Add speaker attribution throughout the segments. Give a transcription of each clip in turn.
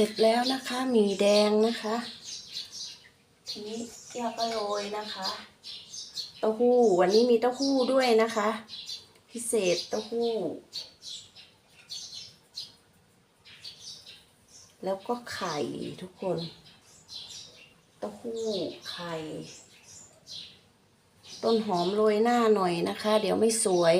Speaker 1: ร็จแล้วนะคะหมี่แดงนะคะ ทีนี้เจียวก็โรยนะคะเต้าหู้วันนี้มีเต้าหู้ด้วยนะคะ พิเศษเต้าหู้ แล้วก็ไข่ทุกคนเต้าหู้ไข่ ต้นหอมโรยหน้าหน่อยนะคะ เดี๋ยวไม่สวย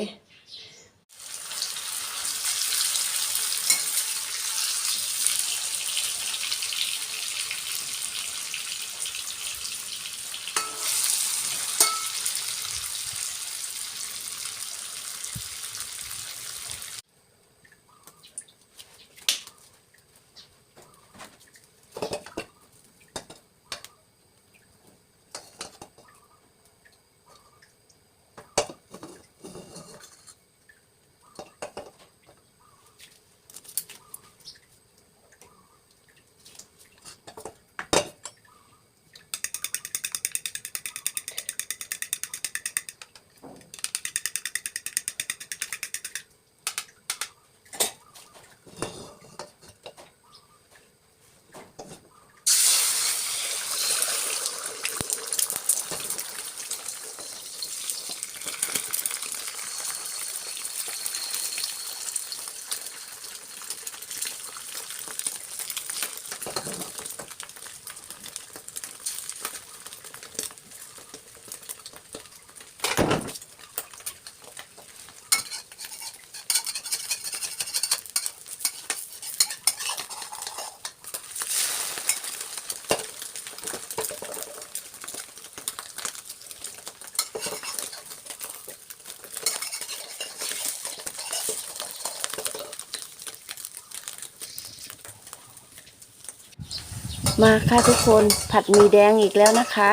Speaker 1: มาค่ะทุกคนผัดหมี่แดงอีกแล้วนะคะ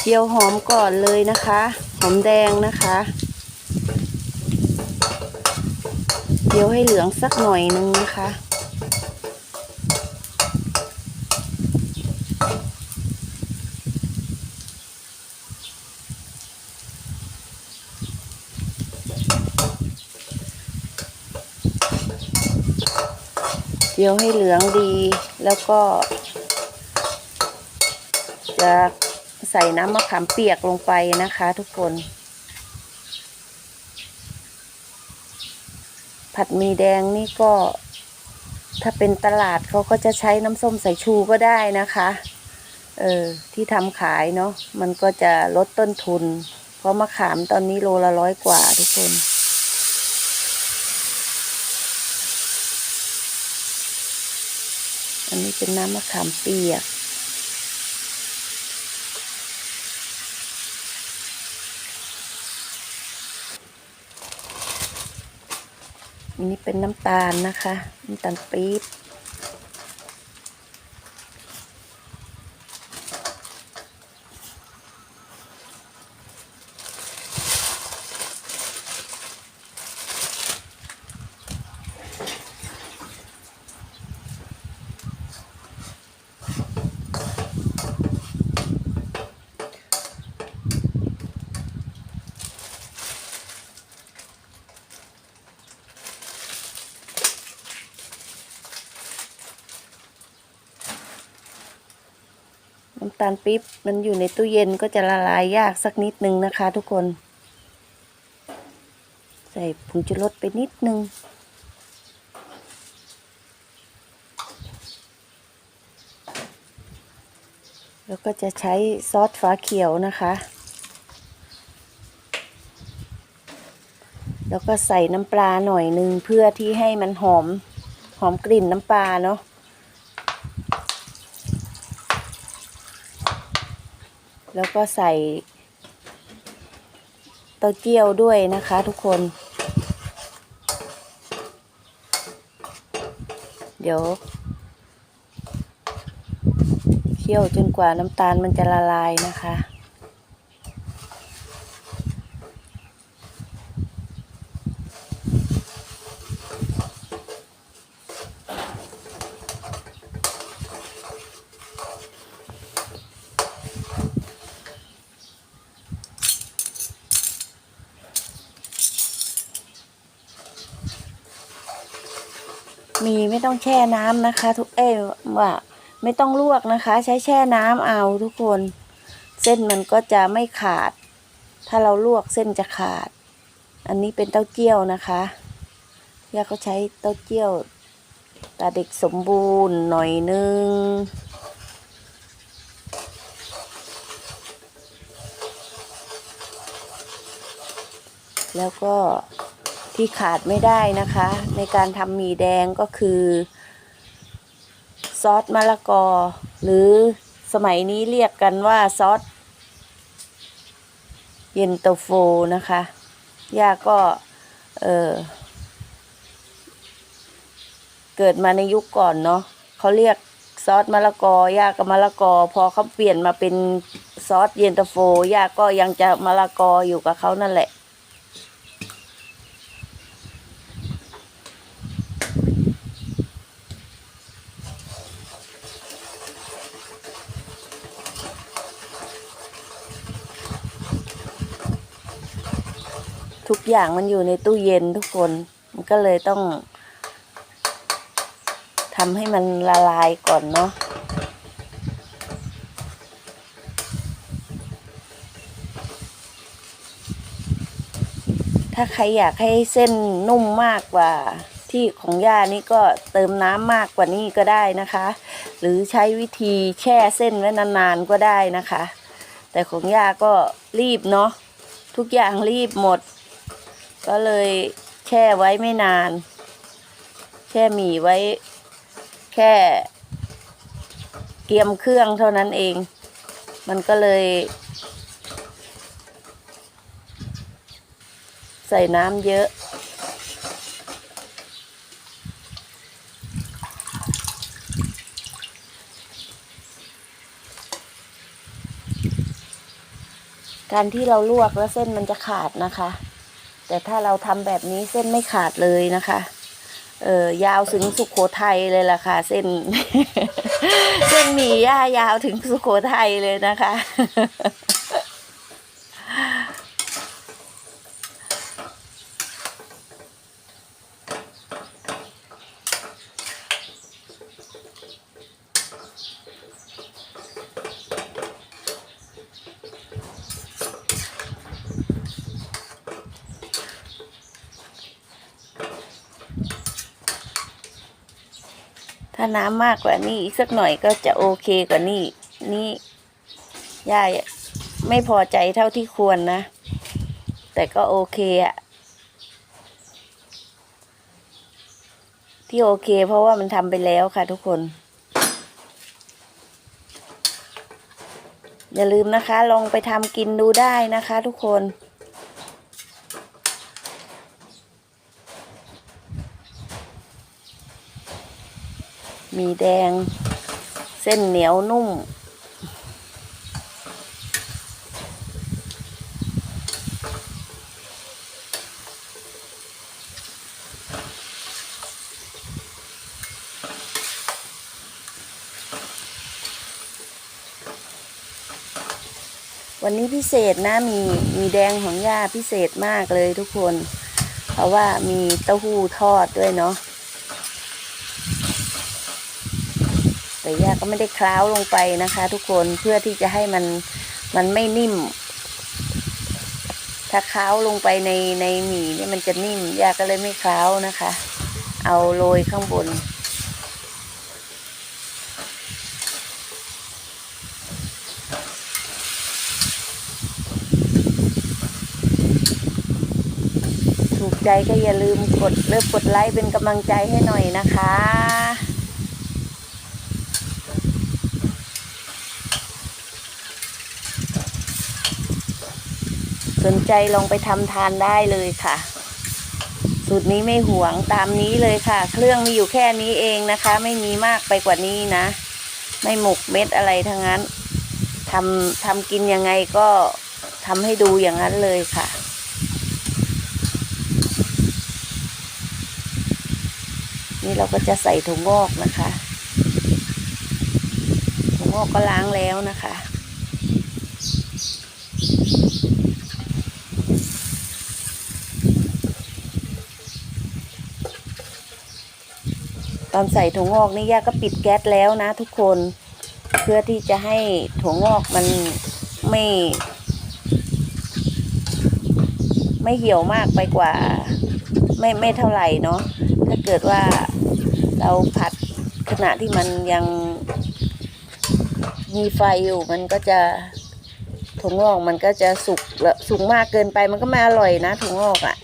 Speaker 1: เจียวหอมก่อนเลยนะคะ หอมแดงนะคะเจียวให้เหลืองสักหน่อยนึงนะคะเจียวให้เหลืองดีแล้วก็ จะใส่น้ำมะขามเปียกลงไปนะคะทุกคน ผัดมีแดงนี่ก็ ถ้าเป็นตลาดเขาก็จะใช้น้ำส้มสายชูก็ได้นะคะ เออที่ทำขายเนาะมันก็จะลดต้นทุน เพราะมะขามตอนนี้โลละร้อยกว่าทุกคนอันนี้เป็นน้ำมะขามเปียก อันนี้เป็นน้ำตาลนะคะ น้ำตาลปี๊บ น้ำตาลปี๊บมันอยู่ในตู้เย็นก็จะละลายยากสักนิดนึงนะคะ ทุกคน ใส่ผงชูรสไปนิดนึงแล้วก็จะใช้ซอสฟ้าเขียวนะคะ แล้วก็ใส่น้ำปลาหน่อยหนึ่งเพื่อที่ให้มันหอมหอมกลิ่นน้ำปลาเนาะ แล้วก็ใส่เต้าเจี้ยวด้วยนะคะทุกคน เดี๋ยวเคี่ยวจนกว่าน้ำตาลมันจะละลายนะคะ มีไม่ต้องแช่น้ำนะคะ ทุกเอ้ว่าไม่ต้องลวกนะคะ ใช้แช่น้ำเอาทุกคน เส้นมันก็จะไม่ขาด ถ้าเราลวกเส้นจะขาด อันนี้เป็นเต้าเจี้ยวนะคะย่าก็ใช้เต้าเจี้ยวตาเด็กสมบูรณ์หน่อยนึงแล้วก็ ที่ขาดไม่ได้นะคะ ในการทำหมี่แดงก็คือ ซอสมะละกอ หรือสมัยนี้เรียกกันว่าซอสเย็นตาโฟนะคะย่าก็เออเกิดมาในยุคก่อนเนาะเขาเรียกซอสมะละกอย่ากับมะละกอ พอเขาเปลี่ยนมาเป็นซอสเย็นตาโฟย่าก็ยังจะมะละกออยู่กับเขานั่นแหละ อย่างมันอยู่ในตู้เย็นทุกคน มันก็เลยต้องทำให้มันละลายก่อนเนาะถ้าใครอยากให้เส้นนุ่มมากกว่าที่ของย่านี่ก็เติมน้ำมากกว่านี้ก็ได้นะคะ หรือใช้วิธีแช่เส้นไว้นานๆก็ได้นะคะ แต่ของย่าก็รีบเนาะทุกอย่างรีบหมด ก็เลยแช่ไว้ไม่นาน แช่หมี่ไว้แค่เกียมเครื่องเท่านั้นเอง มันก็เลย ใส่น้ำเยอะ การที่เราลวกแล้วเส้นมันจะขาดนะคะ แต่ถ้าเราทำแบบนี้เส้นไม่ขาดเลยนะคะ เออยาวถึงสุขโขทัยเลยล่ะค่ะ เส้น เส้นหมี่ย่ายาวถึงสุขโขทัยเลยนะคะาน้ำมากกว่านี้อีกสักหน่อยก็จะโอเคกว่านี้ นี่ย่าไม่พอใจเท่าที่ควรนะ แต่ก็โอเคอะที่โอเค เพราะว่ามันทำไปแล้วค่ะทุกคน อย่าลืมนะคะ ลองไปทำกินดูได้นะคะทุกคน มีแดง เส้นเหนียวนุ่ม วันนี้พิเศษนะมีมีแดงของย่าพิเศษมากเลยทุกคน เพราะว่ามีเต้าหู้ทอดด้วยเนาะ แต่ย่าก็ไม่ได้คล้าวลงไปนะคะ ทุกคนเพื่อที่จะให้มันมันไม่นิ่ม ถ้าคล้าวลงไปในในหมี่นี่มันจะนิ่มย่าก็เลยไม่คล้าวนะคะ เอาโรยข้างบนถูกใจก็อย่าลืมกดเลิกกดไลค์เป็นกำลังใจให้หน่อยนะคะ สนใจลองไปทำทานได้เลยค่ะ สูตรนี้ไม่หวงตามนี้เลยค่ะ เครื่องมีอยู่แค่นี้เองนะคะ ไม่มีมากไปกว่านี้นะ ไม่หมกเม็ดอะไรทั้งนั้นทำทำกินยังไงก็ทำให้ดูอย่างนั้นเลยค่ะนี่เราก็จะใส่ถั่วงอกนะคะถั่วงอกก็ล้างแล้วนะคะ ตอนใส่ถั่วงอกนี่ย่าก็ปิดแก๊สแล้วนะ ทุกคนเพื่อที่จะให้ถั่วงอกมันไม่ ไม่เหี่ยวมากไปกว่า ไม่ไม่เท่าไหร่เนาะถ้าเกิดว่าเราผัดขณะที่มันยังมีไฟอยู่มันก็จะถั่วงอกมันก็จะสุกล้วสุกมากเกินไปมันก็ไม่อร่อยนะถั่วงอกอะ่ะ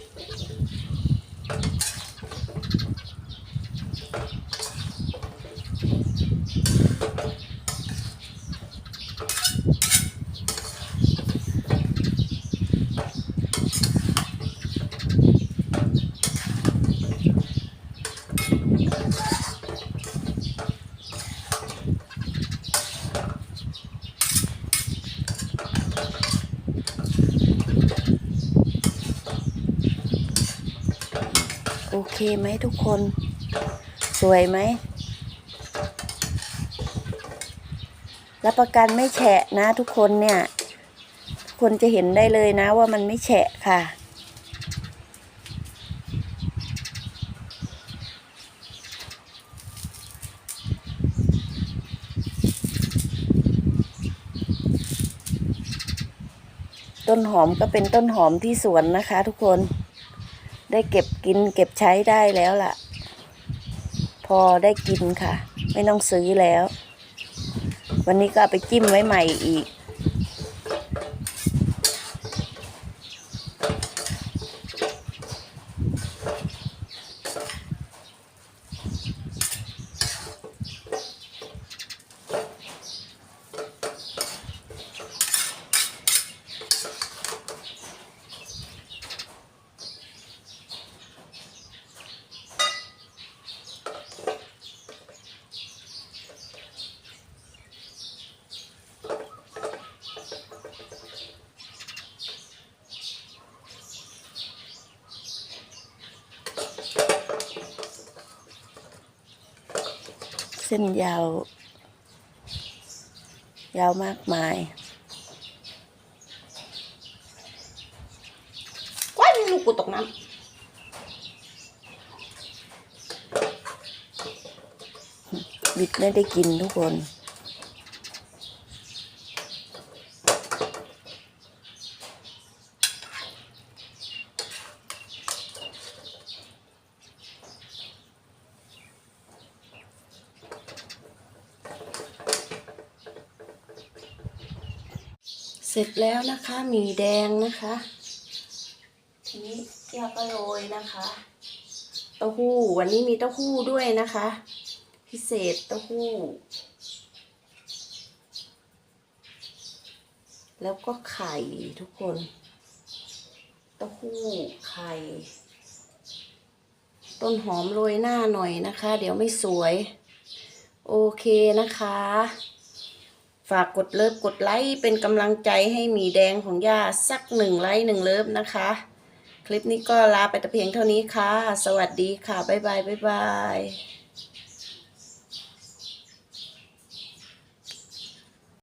Speaker 1: ไหมทุกคน สวยไหม รับประกันไม่แฉะนะทุกคนเนี่ย ทุกคนจะเห็นได้เลยนะว่ามันไม่แฉะค่ะต้นหอมก็เป็นต้นหอมที่สวนนะคะทุกคน ได้เก็บกินเก็บใช้ได้แล้วล่ะ พอได้กินค่ะ ไม่ต้องซื้อแล้ว วันนี้ก็ไปจิ้มไว้ใหม่อีก เส้นยาว ยาวมากมาย
Speaker 2: ว้ายลูกกูตกน้
Speaker 1: บิดไม่ได้กินทุกคน เสร็จแล้วนะคะหมี่แดงนะคะ ทีนี้ย่าก็โรยนะคะเต้าหู้วันนี้มีเต้าหู้ด้วยนะคะ พิเศษเต้าหู้ แล้วก็ไข่ทุกคนเต้าหู้ไข่ต้นหอมโรยหน้าหน่อยนะคะ เดี๋ยวไม่สวย โอเคนะคะ ฝากกดเลิฟกดไลค์เป็นกำลังใจให้หมีแดงของย่าสักหนึ่งไลค์หนึ่งเลิฟนะคะ คลิปนี้ก็ลาไปแต่เพียงเท่านี้ค่ะ สวัสดีค่ะ บ๊ายบาย บ๊ายบาย